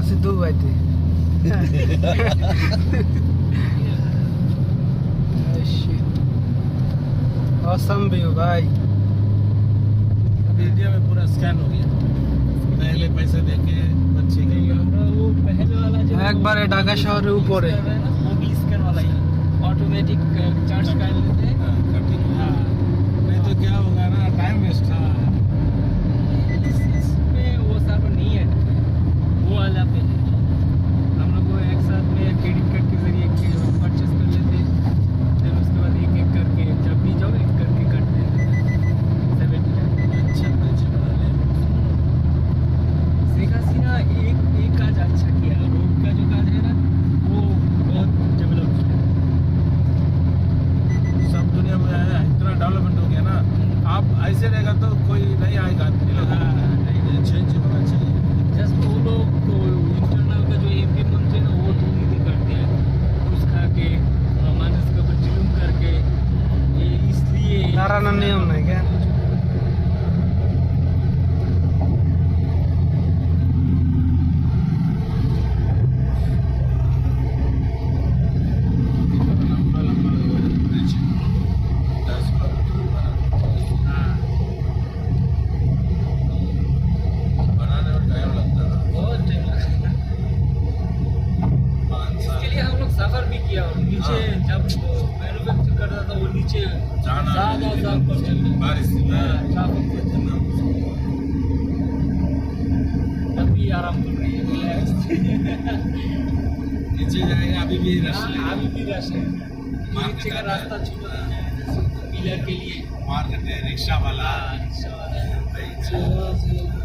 আছি দুবাইতে awesome view भाई अब इंडिया में पूरा स्कैन हो गया पहले पैसे देके बच्चे के लिए वो पहले वाला जो একবারে ঢাকা শহরের উপরে वो भी स्कैन वाला ही ऑटोमेटिक चार्ज कर लेते हैं हाँ, कटिंग हाँ नहीं तो क्या होगा ना टाइम वेस्ट हाँ इतना डेवलपमेंट हो गया ना आप ऐसे रहेगा तो कोई नहीं आएगा चेंज होना चाहिए जस्ट वो लोग तो इंटरनल का जो एम पी मंत्री ना वो धूम करते हैं। घूस खा के मानस करके इसलिए नियम रहा नीचे में हाँ, रही है नीचे जाएगा अभी भी रश हाँ, अभी भी रश है नीचे का रास्ता है पिलर के लिए मार्केट है रिक्शा वाला हाँ, रिक्शा वाला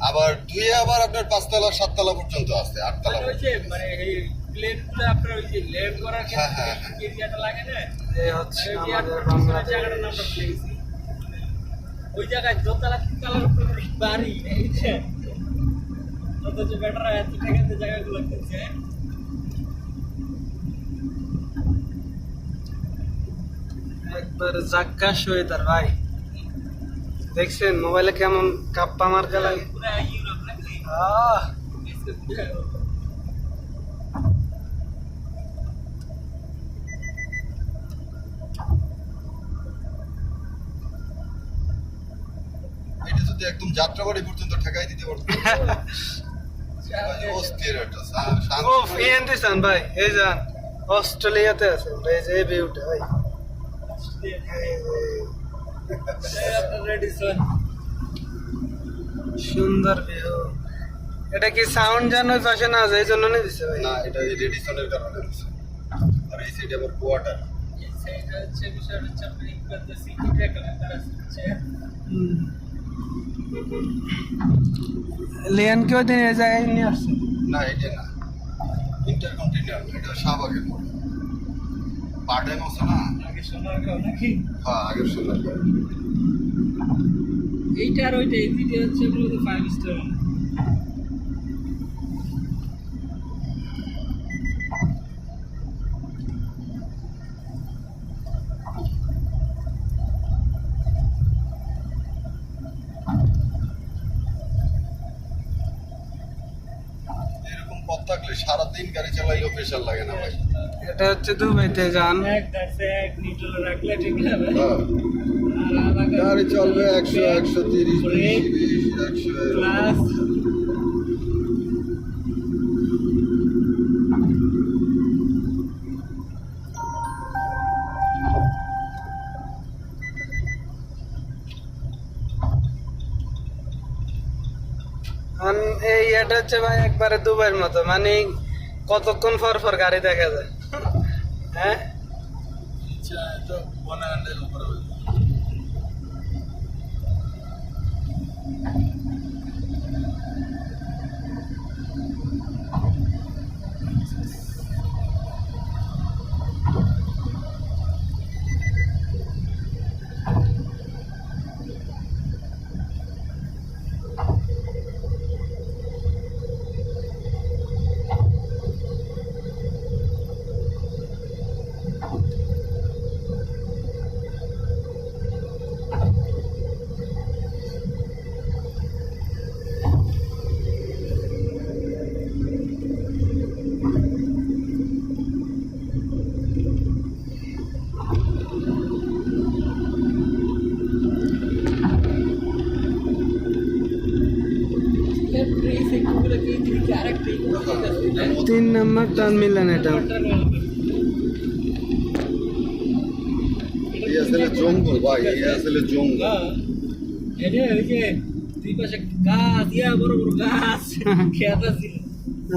আবার দুইয়ে আবার আপনার পাঁচতলা সাততলা পর্যন্ত আছে আটতলা মানে মানে এই প্লেনগুলো আপনার ওই যে ল্যান্ড করার হ্যাঁ, ক্ষেত্রে হ্যাঁ, হ্যাঁ। এরিয়াটা লাগে না? এই হচ্ছে ওই আমাদের জায়গাটার জায়গায় দোতলা তিনতলার উপরে বাড়ি এই যে। অথচ বেটারা এত টাকাতে জায়গাগুলো কিনছে একবার জাক্কা তার ভাই। দেখছেন মোবাইলে কেমন কাপ্পা মার গেলেন এটা একদম পর্যন্ত ঠেকাই দিতে ভাই এই অস্ট্রেলিয়াতে আছে যে ভাই। সুন্দর ভিউ এটা কি সাউন্ড জানো পাশে? না যায় এই জন্য নিয়ে দিছে ভাই। না এটা রেডিসনের কারণে হচ্ছে। আর এই সাইডে আবার কোয়ার্টার সেটা হচ্ছে আপনি লিয়ান কেউ দিন এই জায়গায় নিয়ে আসছে? না এটা না। ইন্টারকন্টিনেন্টাল এটা শাহবাগের আছে না? আগে নাকি? হ্যাঁ। এইটা আর ওইটা এই দুইটা হচ্ছে মূলত ফাইভ স্টার এরকম পথ থাকলে সারাদিন গাড়ি চালাইলেও প্রেশার লাগে না ভাই। এটা হচ্ছে দুবাইতে যান এক দাঁড়ছে এক নিটল রাখলে ঠিক হবে হ্যাঁ। গাড়ি চলবে একশো একশো তিরিশ একশো এই এটা হচ্ছে ভাই একবারে দুবাইয়ের মতো মানে কতক্ষণ পর পর গাড়ি দেখা যায়? போன ஆண்டு அப்புறம் তিন নাম্বার টার্ন মিলান এটা। এই আসলে জঙ্গল ভাই আসলে জঙ্গল। এটা ওই দুই পাশে গাছ ইয়া বড় বড় গাছ খেত আছে?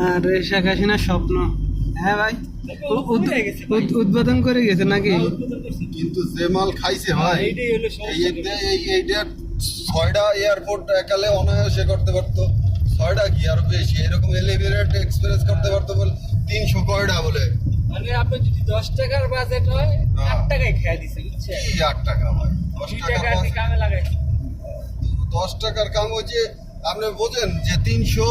আর শেখ স্বপ্ন। হ্যাঁ ভাই? উদ্বোধন করে গেছে নাকি? কিন্তু যে মাল খাইছে ভাই এতে- এই এইটা ছয়টা এয়ারপোর্ট একালে অনায়াসে করতে পারতো। কি আরও বেশি? এরকম এলিভেটেড এক্সপ্রেস করতে পারতো বলে তিনশো কয়টা বলে? মানে আপনি যদি দশ টাকার বাজেট হয় হ্যাঁ। আট টাকায় খেয়ে দিছে বুঝছেন? কি আট টাকা ভাই? দশ টাকা টাকা কামে লাগাই দশ টাকার কাম হচ্ছে আপনি বোঝেন যে তিনশো